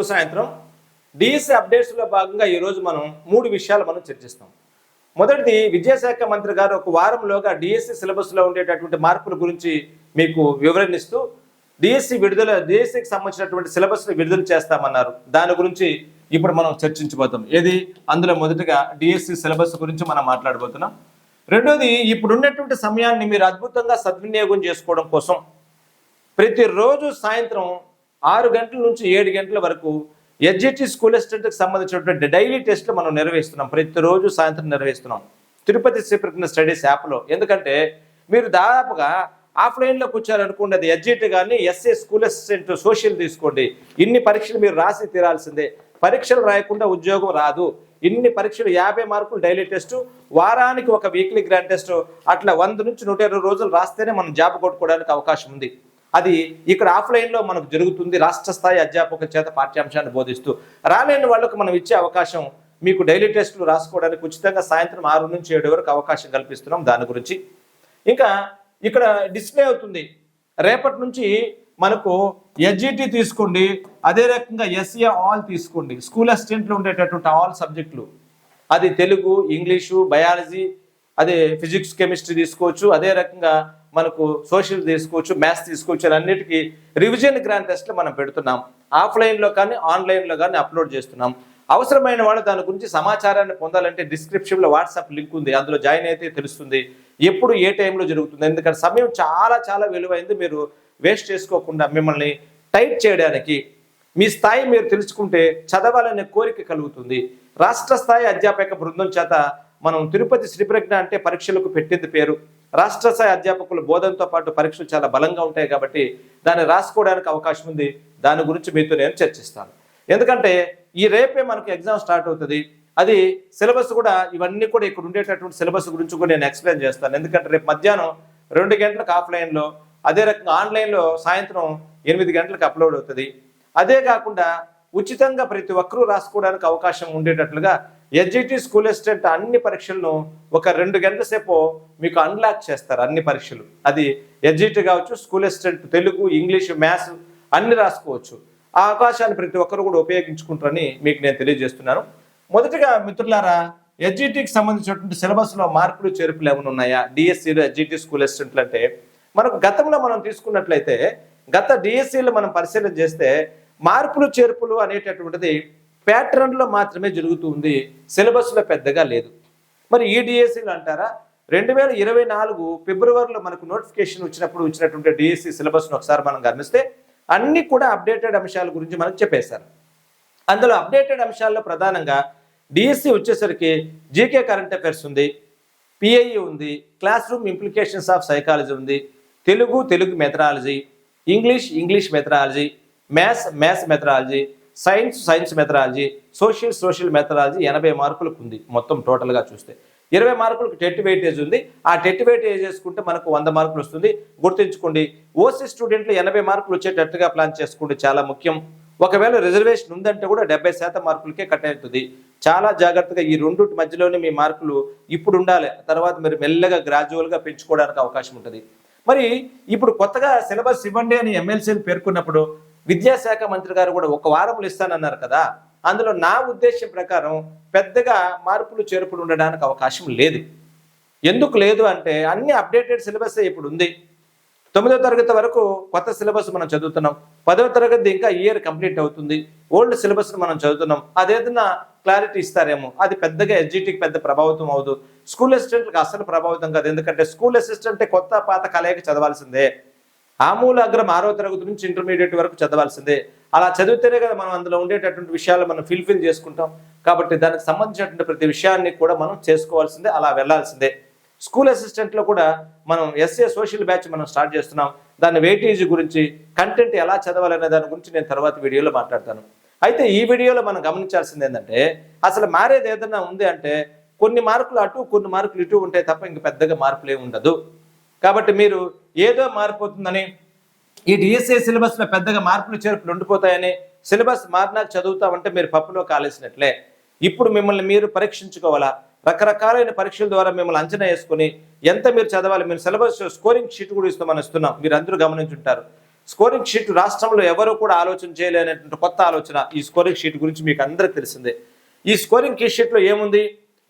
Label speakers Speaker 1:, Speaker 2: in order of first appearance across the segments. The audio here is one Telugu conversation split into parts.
Speaker 1: శుభ సాయంత్రం డిఎస్సి అప్డేట్స్లో భాగంగా ఈరోజు మనం మూడు విషయాలు మనం చర్చిస్తాం. మొదటిది విద్యాశాఖ మంత్రి గారు ఒక వారంలోగా డిఎస్సి సిలబస్లో ఉండేటటువంటి మార్పుల గురించి మీకు వివరణిస్తూ డిఎస్సి విడుదల డిఎస్సికి సంబంధించినటువంటి సిలబస్ని విడుదల చేస్తామన్నారు. దాని గురించి ఇప్పుడు మనం చర్చించబోతాం. ఏది? అందులో మొదటగా డిఎస్సి సిలబస్ గురించి మనం మాట్లాడబోతున్నాం. రెండోది ఇప్పుడు ఉన్నటువంటి సమయాన్ని మీరు అద్భుతంగా సద్వినియోగం చేసుకోవడం కోసం ప్రతిరోజు సాయంత్రం ఆరు గంటల నుంచి ఏడు గంటల వరకు ఎడ్జిటి స్కూల్ అసిస్టెంట్కి సంబంధించినటువంటి డైలీ టెస్ట్లు మనం నిర్వహిస్తున్నాం ప్రతిరోజు సాయంత్రం నిర్వహిస్తున్నాం తిరుపతి శ్రీకృష్ణ స్టడీస్ యాప్లో. ఎందుకంటే మీరు దాదాపుగా ఆఫ్లైన్లో కూర్చోాలనుకునేది అది కానీ ఎస్ఏ స్కూల్ అసిస్టెంట్ సోషల్ తీసుకోండి. ఇన్ని పరీక్షలు మీరు రాసి తీరాల్సిందే. పరీక్షలు రాయకుండా ఉద్యోగం రాదు. ఇన్ని పరీక్షలు యాభై మార్కులు డైలీ టెస్ట్. వారానికి ఒక వీక్లీ గ్రాండ్ టెస్ట్. అట్లా వంద నుంచి నూట ఇరవై రోజులు రాస్తేనే మనం జాబ్ కొట్టుకోవడానికి అవకాశం ఉంది. అది ఇక్కడ ఆఫ్లైన్లో మనకు జరుగుతుంది రాష్ట్ర స్థాయి అధ్యాపకుల చేత పాఠ్యాంశాన్ని బోధిస్తూ రాలేని వాళ్ళకు మనం ఇచ్చే అవకాశం మీకు డైలీ టెస్టులు రాసుకోవడానికి ఉచితంగా సాయంత్రం ఆరు నుంచి ఏడు వరకు అవకాశం కల్పిస్తున్నాం దాని గురించి. ఇంకా ఇక్కడ డిస్ప్లే అవుతుంది. రేపటి నుంచి మనకు ఎస్జిటి తీసుకోండి అదే రకంగా ఎస్ఏ ఆల్ తీసుకోండి. స్కూల్ అసిస్టెంట్లు ఉండేటటువంటి ఆల్ సబ్జెక్టులు అది తెలుగు ఇంగ్లీషు బయాలజీ అదే ఫిజిక్స్ కెమిస్ట్రీ తీసుకోవచ్చు అదే రకంగా మనకు సోషల్ తీసుకోవచ్చు మ్యాథ్స్ తీసుకోవచ్చు అని అన్నిటికీ రివిజన్ గ్రాండ్ టెస్ట్లు మనం పెడుతున్నాం. ఆఫ్లైన్లో కానీ ఆన్లైన్లో కానీ అప్లోడ్ చేస్తున్నాం. అవసరమైన వాళ్ళు దాని గురించి సమాచారాన్ని పొందాలంటే డిస్క్రిప్షన్లో వాట్సాప్ లింక్ ఉంది. అందులో జాయిన్ అయితే తెలుస్తుంది. ఎప్పుడు ఏ టైంలో జరుగుతుంది? ఎందుకంటే సమయం చాలా చాలా విలువైంది. మీరు వేస్ట్ చేసుకోకుండా మిమ్మల్ని టైప్ చేయడానికి మీ స్థాయి మీరు తెలుసుకుంటే చదవాలనే కోరిక కలుగుతుంది. రాష్ట్ర స్థాయి అధ్యాపక బృందం చేత మనం తిరుపతి శ్రీప్రజ్ఞ అంటే పరీక్షలకు పెట్టింది పేరు. రాష్ట్ర స్థాయి అధ్యాపకులు బోధనతో పాటు పరీక్షలు చాలా బలంగా ఉంటాయి కాబట్టి దాన్ని రాసుకోవడానికి అవకాశం ఉంది. దాని గురించి మీతో నేను చర్చిస్తాను. ఎందుకంటే ఈ రేపే మనకు ఎగ్జామ్ స్టార్ట్ అవుతుంది. అది సిలబస్ కూడా ఇవన్నీ కూడా ఇక్కడ ఉండేటటువంటి సిలబస్ గురించి కూడా నేను ఎక్స్ప్లెయిన్ చేస్తాను. ఎందుకంటే రేపు మధ్యాహ్నం రెండు గంటలకు ఆఫ్లైన్లో అదే రకంగా ఆన్లైన్లో సాయంత్రం ఎనిమిది గంటలకు అప్లోడ్ అవుతుంది. అదే కాకుండా ఉచితంగా ప్రతి ఒక్కరూ రాసుకోవడానికి అవకాశం ఉండేటట్లుగా ఎస్జిటి స్కూల్ అసిస్టెంట్ అన్ని పరీక్షలను ఒక రెండు గంటల సేపు మీకు అన్లాక్ చేస్తారు అన్ని పరీక్షలు. అది ఎస్జిటి కావచ్చు school assistant Telugu English maths అన్ని రాసుకోవచ్చు. ఆ అవకాశాన్ని ప్రతి ఒక్కరు కూడా ఉపయోగించుకుంటారని మీకు నేను తెలియజేస్తున్నాను. మొదటగా మిత్రులారా ఎస్జిటికి సంబంధించినటువంటి సిలబస్లో మార్పులు చేర్పులు ఏమైనా ఉన్నాయా? డిఎస్సిలు ఎస్జిటి స్కూల్ అసిస్టెంట్లు అంటే మనకు గతంలో మనం తీసుకున్నట్లయితే గత డిఎస్సీలో మనం పరిశీలన చేస్తే మార్పులు చేర్పులు అనేటటువంటిది ప్యాటర్న్లో మాత్రమే జరుగుతూ ఉంది సిలబస్లో పెద్దగా లేదు. మరి ఈ అంటారా? రెండు వేల ఇరవై నాలుగు ఫిబ్రవరిలో మనకు నోటిఫికేషన్ వచ్చినప్పుడు వచ్చినటువంటి డిఎస్సి సిలబస్ను ఒకసారి మనం గమనిస్తే అన్నీ కూడా అప్డేటెడ్ అంశాల గురించి మనకు చెప్పేశారు. అందులో అప్డేటెడ్ అంశాల్లో ప్రధానంగా డిఎస్సి వచ్చేసరికి జీకే కరెంట్ అఫైర్స్ ఉంది పిఐఈ ఉంది classroom implications of psychology ఉంది Telugu Telugu methodology English English methodology maths maths methodology science science methodology social social methodology ఎనభై మార్కులకు ఉంది మొత్తం టోటల్గా చూస్తే. ఇరవై మార్కులకు టెట్ వెయిటేజ్ ఉంది. ఆ టెట్ వెయిటేజ్ చేసుకుంటే మనకు వంద మార్కులు వస్తుంది. గుర్తుంచుకోండి ఓసీ స్టూడెంట్లు ఎనభై మార్కులు వచ్చేటట్టుగా ప్లాన్ చేసుకుంటే చాలా ముఖ్యం. ఒకవేళ రిజర్వేషన్ ఉందంటే కూడా డెబ్బై శాతం మార్కులకే కట్ అవుతుంది. చాలా జాగ్రత్తగా ఈ రెండు మధ్యలోనే మీ మార్కులు ఇప్పుడు ఉండాలి. తర్వాత మీరు మెల్లగా గ్రాడ్యువల్గా పెంచుకోవడానికి అవకాశం ఉంటుంది. మరి ఇప్పుడు కొత్తగా సిలబస్ ఇవ్వండి అని ఎమ్మెల్సీలు పేర్కొన్నప్పుడు విద్యాశాఖ మంత్రి గారు కూడా ఒక వారములు ఇస్తానన్నారు కదా. అందులో నా ఉద్దేశం ప్రకారం పెద్దగా మార్పులు చేర్పులు ఉండడానికి అవకాశం లేదు. ఎందుకు లేదు అంటే అన్ని అప్డేటెడ్ సిలబస్ ఇప్పుడు ఉంది. తొమ్మిదో తరగతి వరకు కొత్త సిలబస్ మనం చదువుతున్నాం. పదవ తరగతి ఇంకా ఇయర్ కంప్లీట్ అవుతుంది. ఓల్డ్ సిలబస్ను మనం చదువుతున్నాం. అదేదన్నా క్లారిటీ ఇస్తారేమో. అది పెద్దగా ఎస్జిటికి పెద్ద ప్రభావితం అవ్వదు. స్కూల్ అసిస్టెంట్లకు అసలు ప్రభావితం కాదు. ఎందుకంటే స్కూల్ అసిస్టెంటే కొత్త పాత కలయిక చదవాల్సిందే. ఆమూలాగ్రం ఆరో తరగతి నుంచి ఇంటర్మీడియట్ వరకు చదవాల్సిందే. అలా చదివితేనే కదా మనం అందులో ఉండేటటువంటి విషయాలు మనం ఫిల్ఫిల్ చేసుకుంటాం. కాబట్టి దానికి సంబంధించినటువంటి ప్రతి విషయాన్ని కూడా మనం చేసుకోవాల్సిందే అలా వెళ్ళాల్సిందే స్కూల్ అసిస్టెంట్లో కూడా మనం ఎస్ఏ సోషల్ బ్యాచ్ మనం స్టార్ట్ చేస్తున్నాం. దాని వెయిటేజ్ గురించి కంటెంట్ ఎలా చదవాలనే దాని గురించి నేను తర్వాత వీడియోలో మాట్లాడతాను. అయితే ఈ వీడియోలో మనం గమనించాల్సింది ఏంటంటే అసలు మారేది ఏదైనా ఉంది అంటే కొన్ని మార్కులు అటు కొన్ని మార్కులు ఇటు ఉంటాయి తప్ప ఇంక పెద్దగా మార్పులు ఏమి ఉండదు. కాబట్టి మీరు ఏదో మారిపోతుందని ఈ డిఎస్ఏ సిలబస్లో పెద్దగా మార్పులు చేర్పులు ఉండిపోతాయని సిలబస్ మారినాక చదువుతామంటే మీరు పప్పులో కాలేసినట్లే. ఇప్పుడు మిమ్మల్ని మీరు పరీక్షించుకోవాలా? రకరకాలైన పరీక్షల ద్వారా మిమ్మల్ని అంచనా వేసుకుని ఎంత మీరు చదవాలి? మీరు సిలబస్ స్కోరింగ్ షీట్ కూడా ఇస్తామని ఇస్తున్నాం మీరు అందరూ గమనించుంటారు. స్కోరింగ్ షీట్ రాష్ట్రంలో ఎవరు కూడా ఆలోచన చేయలేనటువంటి కొత్త ఆలోచన ఈ స్కోరింగ్ షీట్ గురించి మీకు అందరికీ తెలిసిందే. ఈ స్కోరింగ్ షీట్లో ఏముంది?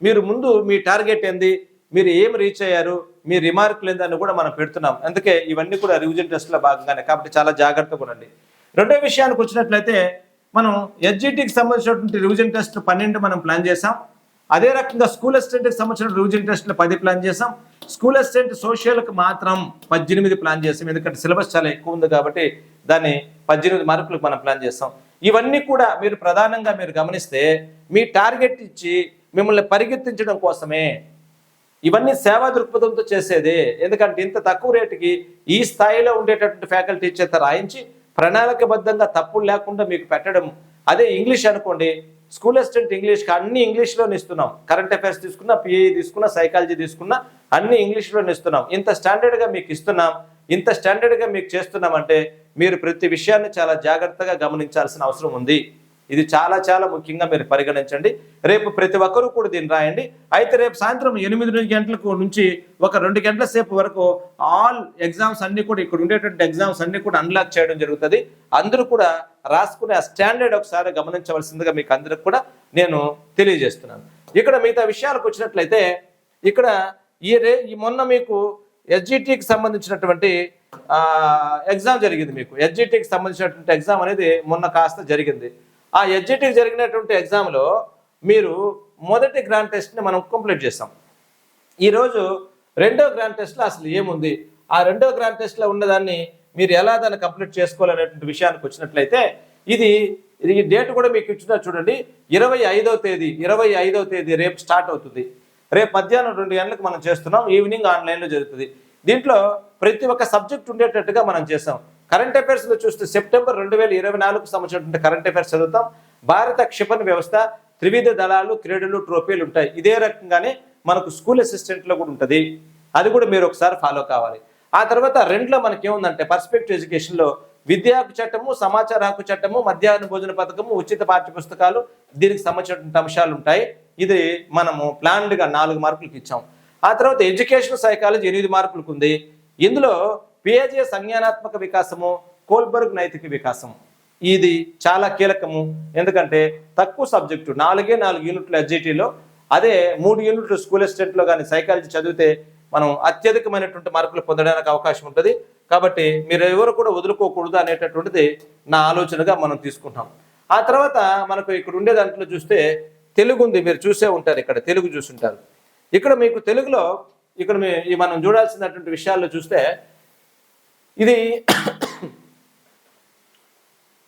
Speaker 1: మీరు ముందు మీ టార్గెట్ ఏంది? మీరు ఏం రీచ్ అయ్యారు? మీ రిమార్కులు ఏందని కూడా మనం పెడుతున్నాం. అందుకే ఇవన్నీ కూడా రివిజన్ టెస్ట్లో భాగంగానే. కాబట్టి చాలా జాగ్రత్తగా ఉండండి. రెండో విషయానికి వచ్చినట్లయితే మనం ఎస్జిటికి సంబంధించినటువంటి రివిజన్ టెస్ట్ పన్నెండు మనం ప్లాన్ చేసాం అదే రకంగా స్కూల్ అసిస్టెంట్కి సంబంధించిన రివిజన్ టెస్ట్లు పది ప్లాన్ చేసాం స్కూల్ అసిస్టెంట్ సోషల్కి మాత్రం పద్దెనిమిది ప్లాన్ చేసాం ఎందుకంటే సిలబస్ చాలా ఎక్కువ ఉంది కాబట్టి దాన్ని పద్దెనిమిది మార్కులకు మనం ప్లాన్ చేస్తాం. ఇవన్నీ కూడా మీరు ప్రధానంగా మీరు గమనిస్తే మీ టార్గెట్ ఇచ్చి మిమ్మల్ని పరిగెత్తించడం కోసమే ఇవన్నీ సేవా దృక్పథంతో చేసేదే. ఎందుకంటే ఇంత తక్కువ రేటుకి ఈ స్థాయిలో ఉండేటటువంటి ఫ్యాకల్టీ చేత రాయించి ప్రణాళికబద్ధంగా తప్పులు లేకుండా మీకు పెట్టడం. అదే ఇంగ్లీష్ అనుకోండి స్కూల్ అసిస్టెంట్ ఇంగ్లీష్కి అన్ని ఇంగ్లీష్లోనే ఇస్తున్నాం. కరెంట్ అఫైర్స్ తీసుకున్నా పిఏ తీసుకున్నా సైకాలజీ తీసుకున్నా అన్ని ఇంగ్లీష్లోనే ఇస్తున్నాం. ఇంత స్టాండర్డ్గా మీకు ఇస్తున్నాం ఇంత స్టాండర్డ్గా మీకు చేస్తున్నామంటే మీరు ప్రతి విషయాన్ని చాలా జాగ్రత్తగా గమనించాల్సిన అవసరం ఉంది. ఇది చాలా చాలా ముఖ్యంగా మీరు పరిగణించండి. రేపు ప్రతి ఒక్కరూ కూడా దీన్ని రాయండి. అయితే రేపు సాయంత్రం ఎనిమిది గంటలకు నుంచి ఒక రెండు గంటల సేపు వరకు ఆల్ ఎగ్జామ్స్ అన్ని కూడా ఇక్కడ ఉండేటువంటి ఎగ్జామ్స్ అన్ని కూడా అన్లాక్ చేయడం జరుగుతుంది. అందరూ కూడా రాసుకునే ఆ స్టాండర్డ్ ఒకసారి గమనించవలసిందిగా మీకు అందరికి కూడా నేను తెలియజేస్తున్నాను. ఇక్కడ మిగతా విషయాలకు వచ్చినట్లయితే ఇక్కడ ఈ రే ఈ మొన్న మీకు ఎస్జిటికి సంబంధించినటువంటి ఎగ్జామ్ జరిగింది మీకు. ఎస్జిటికి సంబంధించినటువంటి ఎగ్జామ్ అనేది మొన్న కాస్త జరిగింది. ఆ ఎడ్జిటివ్ జరిగినటువంటి ఎగ్జామ్లో మీరు మొదటి గ్రాండ్ టెస్ట్ని మనం కంప్లీట్ చేస్తాం. ఈరోజు రెండో గ్రాండ్ టెస్ట్లో అసలు ఏముంది? ఆ రెండో గ్రాండ్ టెస్ట్లో ఉన్నదాన్ని మీరు ఎలా దాన్ని కంప్లీట్ చేసుకోవాలనేటువంటి విషయానికి వచ్చినట్లయితే ఇది ఇది డేట్ కూడా మీకు ఇచ్చిన చూడండి. ఇరవై ఐదవ తేదీ ఇరవై ఐదవ తేదీ రేపు స్టార్ట్ అవుతుంది. రేపు మధ్యాహ్నం రెండు గంటలకు మనం చేస్తున్నాం ఈవినింగ్ ఆన్లైన్లో జరుగుతుంది. దీంట్లో ప్రతి ఒక్క సబ్జెక్ట్ ఉండేటట్టుగా మనం చేస్తాం. కరెంట్ అఫైర్స్లో చూస్తే సెప్టెంబర్ రెండు వేల ఇరవై నాలుగు సంబంధించినటువంటి కరెంట్ అఫైర్స్ చదువుతాం. భారత క్షిపణి వ్యవస్థ త్రివిధ దళాలు క్రీడలు ట్రోఫీలు ఉంటాయి. ఇదే రకంగానే మనకు స్కూల్ అసిస్టెంట్లో కూడా ఉంటుంది. అది కూడా మీరు ఒకసారి ఫాలో కావాలి. ఆ తర్వాత రెండులో మనకి ఏముందంటే పర్స్పెక్టివ్ ఎడ్యుకేషన్లో విద్యా హక్కు చట్టము సమాచార హక్కు చట్టము మధ్యాహ్న భోజన పథకము ఉచిత పాఠ్య పుస్తకాలు దీనికి సంబంధించినటువంటి అంశాలు ఉంటాయి. ఇది మనము ప్లాన్డ్గా నాలుగు మార్కులకు ఇచ్చాం. ఆ తర్వాత ఎడ్యుకేషన్ సైకాలజీ ఎనిమిది మార్కులకు ఉంది ఇందులో పిఏజే సంజ్ఞానాత్మక వికాసము కోల్బర్గ్ నైతిక వికాసం ఇది చాలా కీలకము. ఎందుకంటే తక్కువ సబ్జెక్టు నాలుగే నాలుగు యూనిట్లు ఎస్జిటీలో అదే మూడు యూనిట్లు స్కూల్ అసిస్టెంట్లో కానీ సైకాలజీ చదివితే మనం అత్యధికమైనటువంటి మార్కులు పొందడానికి అవకాశం ఉంటుంది. కాబట్టి మీరు ఎవరు కూడా వదులుకోకూడదు అనేటటువంటిది నా ఆలోచనగా మనం తీసుకుంటాం. ఆ తర్వాత మనకు ఇక్కడ ఉండే దాంట్లో చూస్తే తెలుగు ఉంది. మీరు చూసే ఉంటారు ఇక్కడ తెలుగు చూసుంటారు. ఇక్కడ మీకు తెలుగులో ఇక్కడ మనం చూడాల్సినటువంటి విషయాల్లో చూస్తే ఇది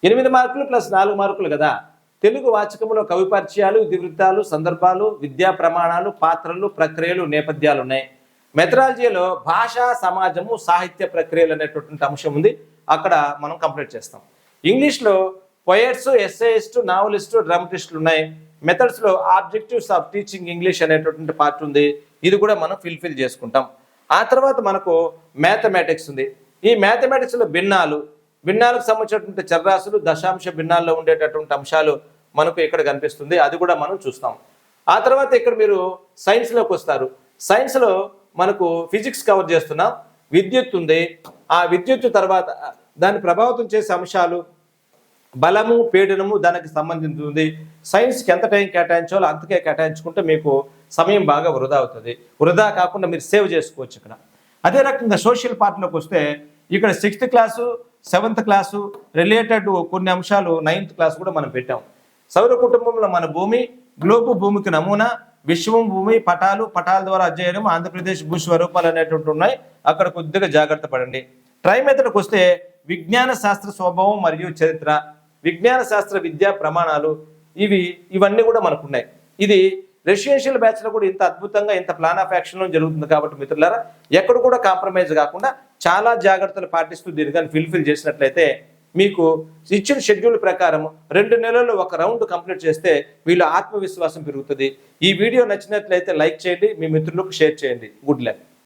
Speaker 1: ఎనిమిది మార్కులు ప్లస్ నాలుగు మార్కులు కదా. తెలుగు వాచకంలో కవి పరిచయాలు ఇతివృత్తాలు సందర్భాలు విద్యా ప్రమాణాలు పాత్రలు ప్రక్రియలు నేపథ్యాలు ఉన్నాయి మెథడాలజీలో భాషా సమాజము సాహిత్య ప్రక్రియలు అనేటటువంటి అంశం ఉంది. అక్కడ మనం కంప్లీట్ చేస్తాం. ఇంగ్లీష్లో పొయట్స్ ఎస్ఐస్ట్ నావలిస్టు డ్రామటిస్టులు ఉన్నాయి మెథడ్స్లో ఆబ్జెక్టివ్స్ ఆఫ్ టీచింగ్ ఇంగ్లీష్ అనేటటువంటి పార్ట్ ఉంది. ఇది కూడా మనం ఫిల్ఫిల్ చేసుకుంటాం. ఆ తర్వాత మనకు మ్యాథమెటిక్స్ ఉంది. ఈ మ్యాథమెటిక్స్లో భిన్నాలు భిన్నాలకు సంబంధించినటువంటి చర్రాసులు దశాంశ భిన్నాల్లో ఉండేటటువంటి అంశాలు మనకు ఇక్కడ కనిపిస్తుంది. అది కూడా మనం చూస్తాం. ఆ తర్వాత ఇక్కడ మీరు సైన్స్లోకి వస్తారు. సైన్స్లో మనకు ఫిజిక్స్ కవర్ చేస్తున్నాం విద్యుత్ ఉంది. ఆ విద్యుత్ తర్వాత దాన్ని ప్రభావితం చేసే అంశాలు బలము పీడనము దానికి సంబంధించింది సైన్స్కి ఎంత టైం కేటాయించాలో అంతకే కేటాయించుకుంటే మీకు సమయం బాగా వృధా అవుతుంది. వృధా కాకుండా మీరు సేవ్ చేసుకోవచ్చు ఇక్కడ. అదే రకంగా సోషల్ పార్ట్లోకి వస్తే ఇక్కడ sixth class seventh class related కొన్ని అంశాలు నైన్త్ క్లాస్ కూడా మనం పెట్టాం. సౌర కుటుంబంలో మన భూమి గ్లోబు భూమికి నమూనా విశ్వం భూమి పటాలు పటాల ద్వారా అధ్యయనం ఆంధ్రప్రదేశ్ భూస్వరూపాలు అనేటువంటి ఉన్నాయి. అక్కడ కొద్దిగా జాగ్రత్త పడండి. ట్రై మెథడ్కి వస్తే విజ్ఞాన శాస్త్ర స్వభావం మరియు చరిత్ర విజ్ఞాన శాస్త్ర విద్యా ప్రమాణాలు ఇవి ఇవన్నీ కూడా మనకు ఉన్నాయి. ఇది రెసిడెన్షియల్ బ్యాచ్లో కూడా ఇంత అద్భుతంగా ఇంత ప్లాన్ ఆఫ్ యాక్షన్లో జరుగుతుంది కాబట్టి మిత్రులారా ఎక్కడ కూడా కాంప్రమైజ్ కాకుండా చాలా జాగ్రత్తలు పాటిస్తూ దీన్ని కానీ ఫిల్ఫిల్ చేసినట్లయితే మీకు ఇచ్చిన షెడ్యూల్ ప్రకారం రెండు నెలల్లో ఒక రౌండ్ కంప్లీట్ చేస్తే వీళ్ళ ఆత్మవిశ్వాసం పెరుగుతుంది. ఈ వీడియో నచ్చినట్లయితే లైక్ చేయండి మీ మిత్రులకు షేర్ చేయండి. Good luck